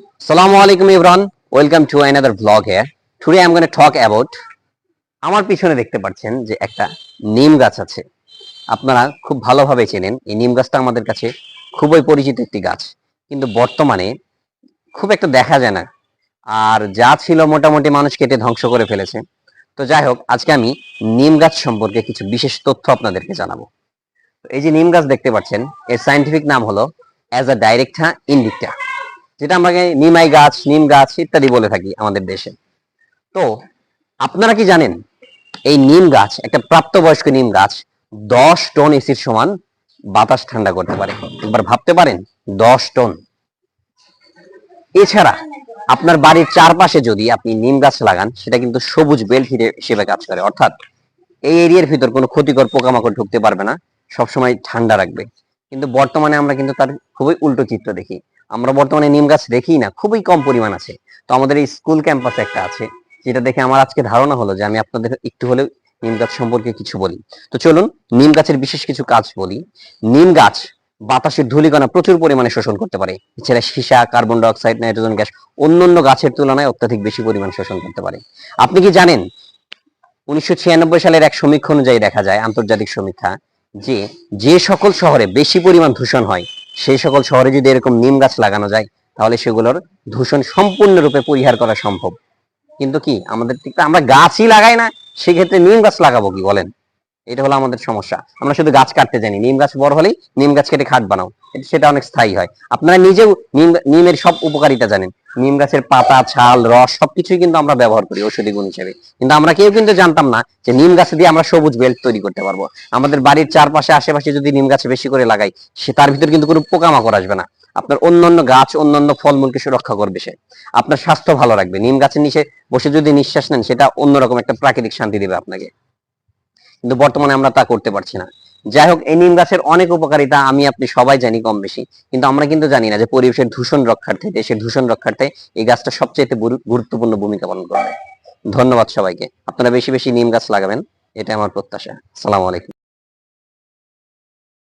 Assalamu alaikum everyone. Welcome to another vlog here. Today I'm going to talk about, আমার পিছনে দেখতে পাচ্ছেন যে একটা নিম গাছ আছে। আপনারা খুব ভালোভাবে চেনেন, এই নিম গাছটা আমাদের কাছে খুবই পরিচিত একটি গাছ। কিন্তু বর্তমানে খুব একটা দেখা যায় না। আর যা ছিল মোটামুটি মানুষ কেটে ধ্বংস করে ফেলেছে। তো যাই হোক, আজকে আমি নিম গাছ সম্পর্কে কিছু বিশেষ তথ্য আপনাদেরকে জানাব। এই যে নিম গাছ দেখতে পাচ্ছেন, এর সাইন্টিফিক নাম হলো অ্যাজ আ ডাইরেক্টা ইন্ডিকটা যেটা আমরা নিমাই গাছ, নিম গাছ ইত্যাদি বলে থাকি আমাদের দেশে। তো আপনারা কি জানেন, এই নিম গাছ, একটা প্রাপ্তবয়স্ক নিম গাছ দশ টন এসির সমান বাতাস ঠান্ডা করতে পারে। একবার ভাবতে পারেন, দশ টন। এছাড়া আপনার বাড়ির চারপাশে যদি আপনি নিম গাছ লাগান, সেটা কিন্তু সবুজ বেল্ট হিসেবে কাজ করে। অর্থাৎ এই এরিয়ার ভিতর কোনো ক্ষতিকর পোকামাকড় ঢুকতে পারবে না, সবসময় ঠান্ডা রাখবে। কিন্তু বর্তমানে আমরা কিন্তু তার খুবই উল্টো চিত্র দেখি। আমরা বর্তমানে নিম গাছ দেখি না, খুবই কম পরিমাণ আছে। তো আমাদের এই স্কুল ক্যাম্পাসে একটা আছে, যেটা দেখে আমার আজকে ধারণা হলো যে আমি আপনাদের একটু হলেও নিম গাছ সম্পর্কে কিছু বলি। তো চলুন, নিম গাছের বিশেষ কিছু কাজ বলি। নিম গাছ বাতাসের ধূলিকণা প্রচুর পরিমাণে শোষণ করতে পারে। এছাড়া সীসা, কার্বন ডাইঅক্সাইড, নাইট্রোজেন গ্যাস অন্যান্য গাছের তুলনায় অত্যাধিক বেশি পরিমাণ শোষণ করতে পারে। আপনি কি জানেন, উনিশশো ছিয়ানব্বই সালের এক সমীক্ষা অনুযায়ী দেখা যায়, আন্তর্জাতিক সমীক্ষা, যে যে সকল শহরে বেশি পরিমাণ দূষণ হয় সেই সকল শহরে যদি এরকম নিম গাছ লাগানো যায়, তাহলে সেগুলোর দূষণ সম্পূর্ণরূপে পরিহার করা সম্ভব। কিন্তু কি? আমাদের আমরা গাছই লাগাই না, সেক্ষেত্রে নিম গাছ লাগাবো কি বলেন? এটা হলো আমাদের সমস্যা। আমরা শুধু গাছ কাটতে জানি, নিম গাছ বড় হলেই নিম গাছ কেটে খাট বানাও। সেটা অনেক স্থায়ী হয়। আপনারা নিজেও নিম নিমের সব উপকারিতা জানেন। নিম গাছের পাতা, ছাল, রস সবকিছুই কিন্তু আমরা ব্যবহার করি ঔষধি গুণ হিসেবে। কিন্তু আমরা কেউ কিন্তু জানতাম না যে নিম গাছ দিয়ে আমরা সবুজ বেল্ট তৈরি করতে পারব। আমাদের বাড়ির চারপাশে, আশেপাশে যদি নিম গাছ বেশি করে লাগাই, সে তার ভিতর কিন্তু কোনো পোকামাকড় আসবে না। আপনার অন্যান্য গাছ, অন্যান্য ফলমূলকে সুরক্ষা করবে সে। আপনার স্বাস্থ্য ভালো রাখবে। নিম গাছের নিচে বসে যদি নিঃশ্বাস নেন, সেটা অন্যরকম একটা প্রাকৃতিক শান্তি দেবে আপনাকে। কিন্তু বর্তমানে আমরা তা করতে পারছি না। যাই হোক এই নিম গাছের অনেক উপকারিতা আমি আপনি সবাই জানি কম বেশি কিন্তু আমরা কিন্তু জানি না যে পরিবেশের দূষণ রক্ষার্থে, দেশের দূষণ রক্ষার্থে এই গাছটা সবচেয়ে গুরুত্বপূর্ণ ভূমিকা পালন করবে। ধন্যবাদ সবাইকে। আপনারা বেশি বেশি নিম গাছ লাগাবেন এটা আমার প্রত্যাশা। সালাম আলাইকুম।